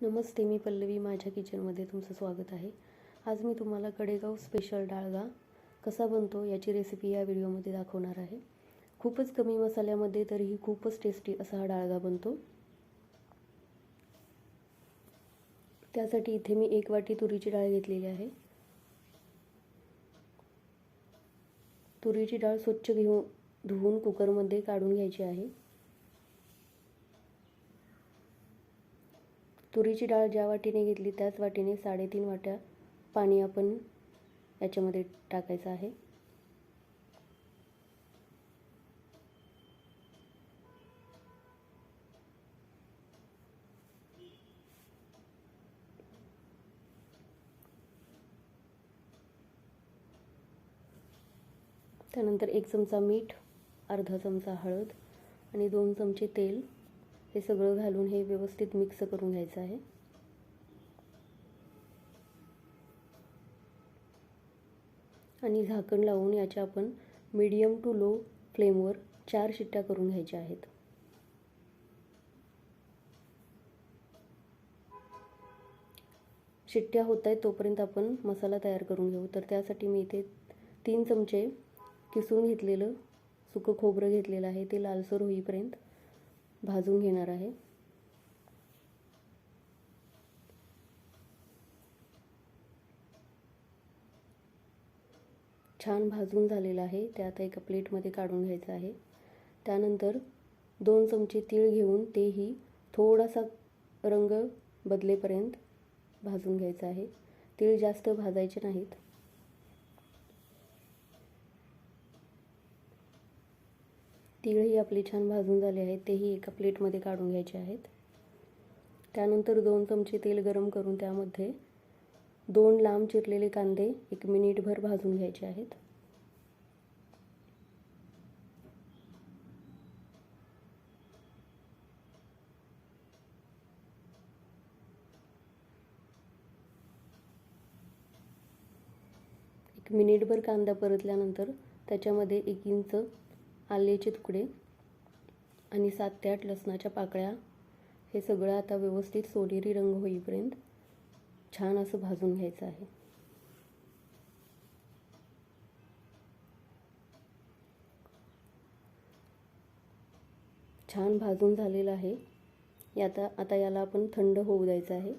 नमस्ते मी पल्लवी. माझ्या किचनमध्ये तुमचं स्वागत आहे. आज मी तुम्हाला कडेगाव स्पेशल डाळगा कसा बनतो याची रेसिपी या व्हिडिओमध्ये दाखवणार आहे. खूपच कमी मसाल्यामध्ये तरीही खूपच टेस्टी असा हा डाळगा बनतो. त्यासाठी इथे मी एक वाटी तुरीची डाळ घेतलेली आहे. तुरीची डाळ स्वच्छ घेऊन धुवून कुकरमध्ये काढून घ्यायची आहे. तुरीची डाळ ज्या वाटीने घेतली त्याच वाटीने साडेतीन वाट्या पाणी आपण याच्यामध्ये टाकायचं आहे. त्यानंतर एक चमचा मीठ अर्धा चमचा हळद आणि दोन चमचे तेल. हे सगळं घालून हे व्यवस्थित मिक्स करून घ्यायचं आहे. आणि झाकण लावून याच्या आपण मीडियम टू लो फ्लेमवर चार शिट्ट्या करून घ्यायच्या आहेत. शिट्ट्या होत आहेत तोपर्यंत आपण मसाला तयार करून घेऊ. तर त्यासाठी मी इथे तीन चमचे किसून घेतलेलं सुकं खोबरं घेतलेलं आहे. ते लालसर होईपर्यंत भाजून घेणार आहे. छान भाजून झालेलं आहे. ते आता एका प्लेटमध्ये काढून घ्यायचं आहे. त्यानंतर दोन चमचे तीळ घेऊन तेही थोडासा रंग बदलेपर्यंत भाजून घ्यायचं आहे. तीळ जास्त भाजायचे नाहीत. तीळही आपले छान भाजून झाले आहेत तेही एका प्लेटमध्ये काढून घ्यायचे आहेत. त्यानंतर दोन चमचे तेल गरम करून त्यामध्ये दोन लांब चिरलेले कांदे एक मिनिटभर भाजून घ्यायचे आहेत. एक मिनिटभर कांदा परतल्यानंतर त्याच्यामध्ये एक इंच आल्याचे तुकडे आणि सात ते आठ लसणाच्या पाकळ्या हे सगळं आता व्यवस्थित सोनेरी रंग होईपर्यंत छान असं भाजून घ्यायचं आहे. छान भाजून झालेलं आहे. आता आता याला आपण थंड होऊ द्यायचं आहे.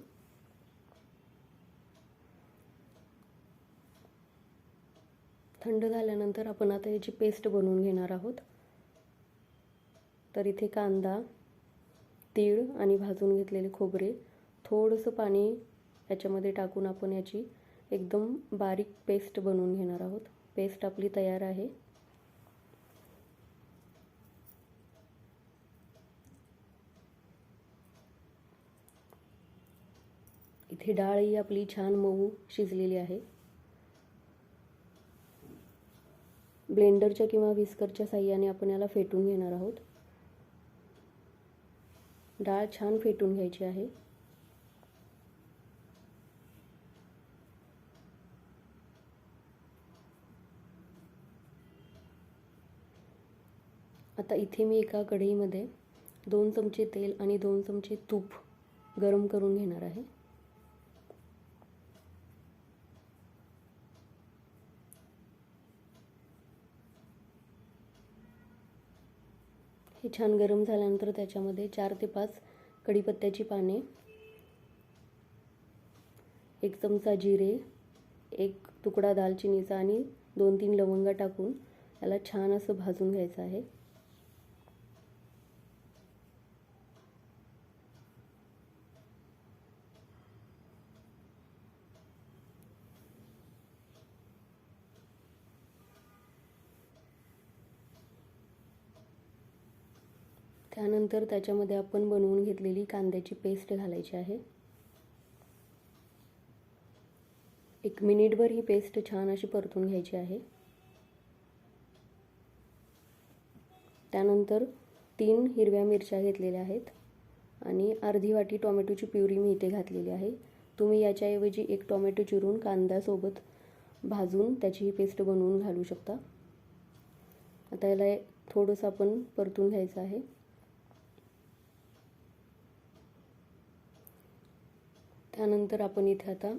थंड झाल्यानंतर आपण आता याची पेस्ट बनवून घेणार आहोत. तर इथे कांदा तीळ आणि भाजून घेतलेले खोबरे थोडंसं पाणी याच्यामध्ये टाकून आपण याची एकदम बारीक पेस्ट बनवून घेणार आहोत. पेस्ट आपली तयार आहे. इथे डाळही आपली छान मऊ शिजलेली आहे. ब्लेंडरच्या किंवा विस्करच्या साह्याने आपण याला फेटून घेणार आहोत. डाळ छान फेटून घ्यायची आहे. आता इथे मी एका कढईमध्ये दोन चमचे तेल आणि दोन चमचे तूप गरम करून घेणार आहे. हे छान गरम झाल्यानंतर त्याच्यामध्ये चार ते पाच कढीपत्त्याची पाने एक चमचा जिरे एक तुकडा दालचिनीचा आणि दोन तीन लवंगा टाकून याला छान असं भाजून घ्यायचं आहे. त्यानंतर त्याच्यामध्ये आपण बनवून घेतलेली कांद्याची पेस्ट घालायची आहे. एक मिनिटभर ही पेस्ट छान अशी परतून घ्यायची आहे. त्यानंतर तीन हिरव्या मिरच्या घेतलेल्या आहेत आणि अर्धी वाटी टोमॅटोची प्युरी मी इथे घातलेली आहे. तुम्ही याच्याऐवजी एक टोमॅटो चिरून कांद्यासोबत भाजून त्याची ही पेस्ट बनवून घालू शकता. आता याला थोडंसं आपण परतून घ्यायचं आहे. त्यानंतर आपण इथे आता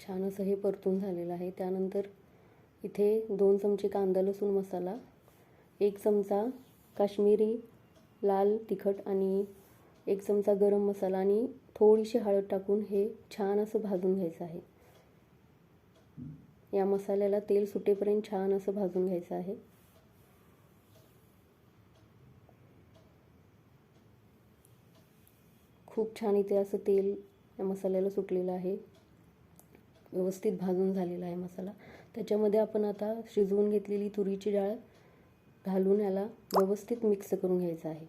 छान असं हे परतून झालेलं आहे. त्यानंतर इथे दोन चमचे कांदा लसूण मसाला एक चमचा काश्मीरी लाल तिखट आणि एक चमचा गरम मसाला आणि थोडीशी हळद टाकून हे छान असं भाजून घ्यायचं आहे. या मसाल्याला तेल सुटेपर्यंत छान असं भाजून घ्यायचं आहे. खूप छान इथे असं तेल या मसाल्याला सुटलेलं आहे. व्यवस्थित भाजून झालेला आहे मसाला. त्याच्यामध्ये आपण आता शिजवून घेतलेली तुरीची डाळ घालून याला व्यवस्थित मिक्स करून घ्यायचं आहे.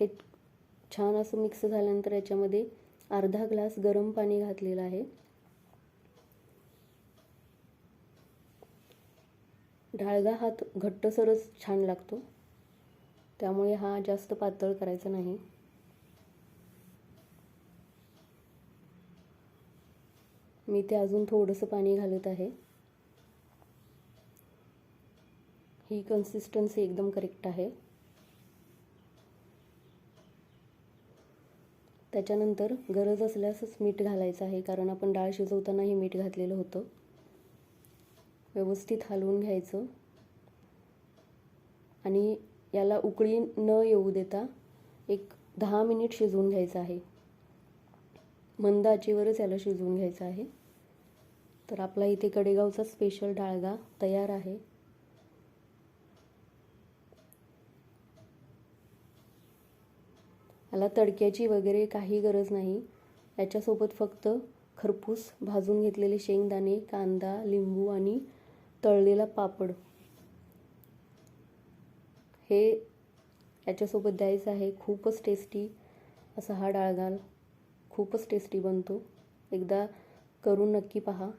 हे छान असं मिक्स झाल्यानंतर याच्यामध्ये अर्धा ग्लास गरम पाणी घातलेलं आहे. डाळगा हा घट्टसरच छान लागतो. त्यामुळे हा जास्त पातळ करायचा नाही. मी ते अजून थोडंसं पाणी घालत आहे. ही कन्सिस्टन्सी एकदम करेक्ट आहे. त्याच्यानंतर गरज असल्यासच मीठ घालायचं आहे कारण आपण डाळ शिजवतानाही मीठ घातलेलं होतं. व्यवस्थित हलवून घ्यायचं. आणि याला उकळी न येऊ देता एक दहा मिनिट शिजवून घ्यायचं आहे. मंद आचेवरच याला शिजवून घ्यायचं आहे. तर आपला इथे कडेगावचा स्पेशल डाळगा तयार आहे. याला तडक्याची वगैरे काही गरज नाही. याच्यासोबत फक्त खरपूस भाजून घेतलेले शेंगदाणे कांदा लिंबू आणि तळलेला पापड. हे याच्यासोबत द्यायचं आहे. खूपच टेस्टी असा हा डाळगाल खूपच टेस्टी बनतो. एकदा करून नक्की पहा.